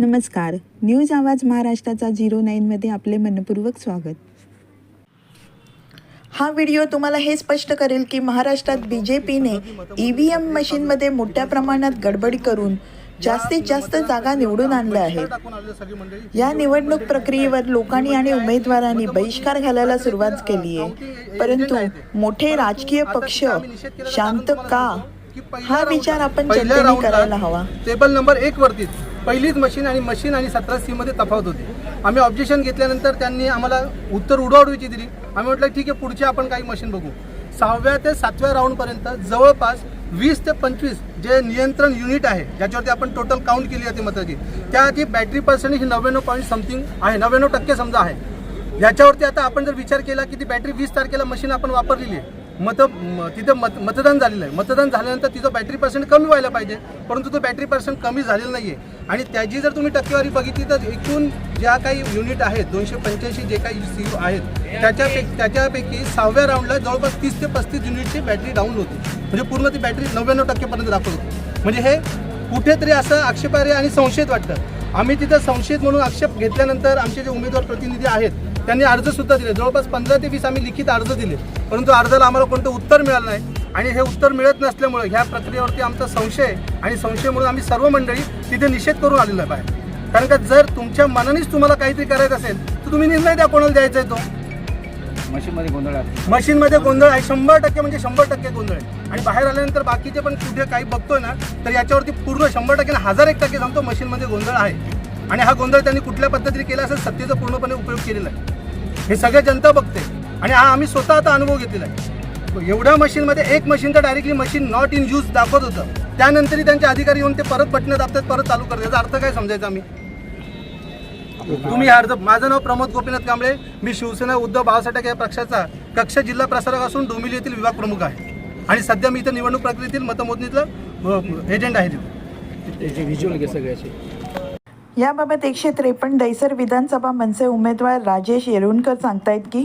नमस्कार. न्यूज आवाज महाराष्ट्राचा झिरो नाईनमध्ये आपले मनपूर्वक स्वागत. हा व्हिडिओ तुम्हाला हे स्पष्ट करेल की महाराष्ट्रात बी जे पीने ई व्ही एम मशीनमध्ये मोठ्या प्रमाणात गडबडी करून जास्तीत जास्त जागा निवडून आणल्या आहेत. या निवडणूक प्रक्रियेवर लोकांनी आणि उमेदवारांनी बहिष्कार घालायला सुरुवात केली आहे. परंतु मोठे राजकीय पक्ष शांत का? हा विचार आपण करायला हवा. टेबल नंबर एक वरतीच पहिलीच मशीन आणि मशीन आणि सतरा सीमध्ये तफावत होती. आम्ही ऑब्जेक्शन घेतल्यानंतर त्यांनी आम्हाला उत्तर उडवाउडवीची दिली. आम्ही म्हटलं ठीक आहे पुढची आपण काही मशीन बघू. सहाव्या ते सातव्या राऊंडपर्यंत जवळपास वीस ते पंचवीस जे नियंत्रण युनिट आहे ज्याच्यावरती आपण टोटल काउंट केली जाते मताची त्याआधी बॅटरी पर्सेंटेज ही नव्याण्णव पॉईंट समथिंग आहे नव्याण्णव टक्के समजा आहे. याच्यावरती आता आपण जर विचार केला की ती बॅटरी वीस तारखेला मशीन आपण वापरलेली आहे मत तिथं मत मतदान झालेलं आहे. मतदान झाल्यानंतर तिथं बॅटरी पर्सेंट कमी व्हायला पाहिजे. परंतु तो बॅटरी पर्सेंट कमी झालेलं नाही आहे आणि त्याची जर तुम्ही टक्केवारी बघितली तर एकूण ज्या काही युनिट आहेत दोनशे पंच्याऐंशी जे काही सी आहेत त्याच्यापैकी त्याच्यापैकी सहाव्या राऊंडला जवळपास तीस ते पस्तीस युनिटची बॅटरी डाऊन होती. म्हणजे पूर्ण ती बॅटरी नव्याण्णव टक्केपर्यंत दाखवत होती. म्हणजे हे कुठेतरी असं आक्षेपार्ह आणि संशयित वाटतं. आम्ही तिथं संशयित म्हणून आक्षेप घेतल्यानंतर आमचे जे उमेदवार प्रतिनिधी आहेत त्यांनी अर्ज सुद्धा दिले. जवळपास पंधरा ते वीस आम्ही लिखित अर्ज दिले. परंतु अर्जाला आम्हाला कोणतं उत्तर मिळालं नाही. आणि हे उत्तर मिळत नसल्यामुळे ह्या प्रक्रियेवरती आमचा संशय आणि संशय म्हणून आम्ही सर्व मंडळी तिथे निषेध करून आलेलो आहे. बाहेर कारण का जर तुमच्या मनानेच तुम्हाला काहीतरी करायचं असेल तर तुम्ही निर्णय द्या कोणाला द्यायचा आहे तो. मशीनमध्ये गोंधळ आहे. मशीनमध्ये गोंधळ आहे. शंभर टक्के म्हणजे शंभर टक्के गोंधळ आहे. आणि बाहेर आल्यानंतर बाकीचे पण कुठे काही बघतोय ना तर याच्यावरती पूर्ण शंभर टक्के हजार एक टक्के सांगतो मशीनमध्ये गोंधळ आहे. आणि हा गोंधळ त्यांनी कुठल्या पद्धतीने केला असेल सत्तेचा पूर्णपणे उपयोग केलेला आहे. हे सगळे जनता बघते. आणि हा आम्ही स्वतः आता अनुभव घेतलेला आहे. एवढ्या मशीनमध्ये एक मशीन तर directly machine not in use दाखवत होतं. त्यानंतरही त्यांचे अधिकारी येऊन ते परत बटणं दाबतात परत चालू करतात. याचा अर्थ काय समजायचा आम्ही? तुम्ही अर्ज माझं नाव प्रमोद गोपीनाथ कांबळे. मी शिवसेना उद्धव बाळासाहेब ठाकरे या पक्षाचा कक्ष जिल्हा प्रसारक असून डोंबिवली येथील विभाग प्रमुख आहे. आणि सध्या मी इथं निवडणूक प्रक्रियेतील मतमोजणीतलं एजंट आहे तिथं. याबाबत एकशे त्रेपन्न दैसर विधानसभा मनसे उमेदवार राजेश येरुणकर सांगतायत की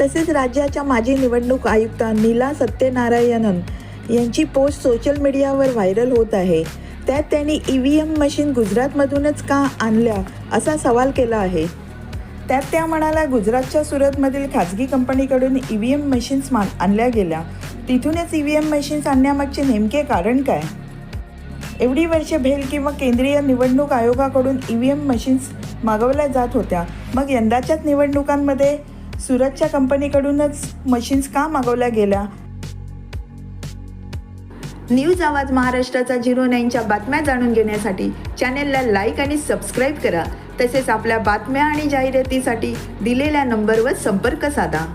तसेच राज्याच्या माजी निवडणूक आयुक्त नीला सत्यनारायणन यांची पोस्ट सोशल मीडियावर व्हायरल होत आहे. त्यात त्यांनी ई व्ही एम मशीन गुजरातमधूनच का आणल्या असा सवाल केला आहे. त्यात त्या म्हणाल्या गुजरातच्या सुरतमधील खाजगी कंपनीकडून ई व्ही एम मशीन्स मा आणल्या गेल्या. तिथूनच ई व्ही एम मशीन्स आणण्यामागचे नेमके कारण काय? एवढी वर्षे भेल किंवा केंद्रीय निवडणूक आयोगाकडून ई व्ही एम मशीन्स मागवल्या जात होत्या मग यंदाच्याच निवडणुकांमध्ये सुरतच्या कंपनीकडूनच मशीन्स का मागवल्या गेल्या? न्यूज आवाज महाराष्ट्राचा झिरो नाईनच्या बातम्या जाणून घेण्यासाठी चॅनेलला लाईक आणि सबस्क्राईब करा. तसेच आपल्या बातम्या आणि जाहिरातीसाठी दिलेल्या नंबरवर संपर्क साधा.